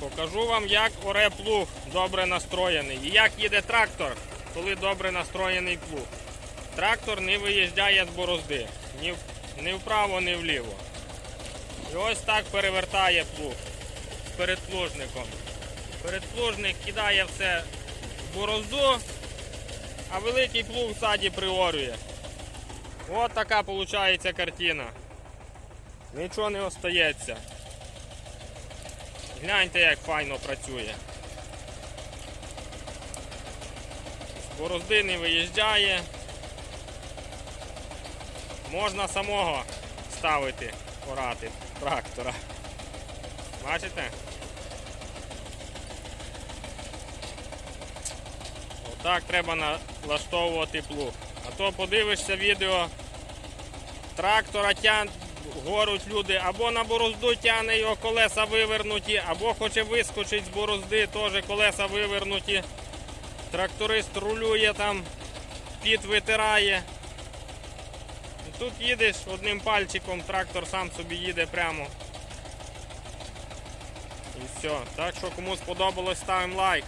Покажу вам, як оре плуг добре настроєний. І як їде трактор, коли добре настроєний плуг. Трактор не виїжджає з борозди. Ні, ні вправо, ні вліво. І ось так перевертає плуг з передплужником. Передплужник кидає все в борозду, а великий плуг ззаді приорює. От така виходить картина. Нічого не остається. Гляньте, як файно працює. Борозди не виїжджає. Можна самого ставити, орати трактора. Бачите? Отак треба налаштовувати плуг. А то подивишся відео трактора тян горуть люди або на борозду тягне його колеса вивернуті, або хоче вискочити з борозди, теж колеса вивернуті. Тракторист рулює там, піт витирає. Тут їдеш одним пальчиком, трактор сам собі їде прямо. І все. Так що кому сподобалось, ставимо лайк.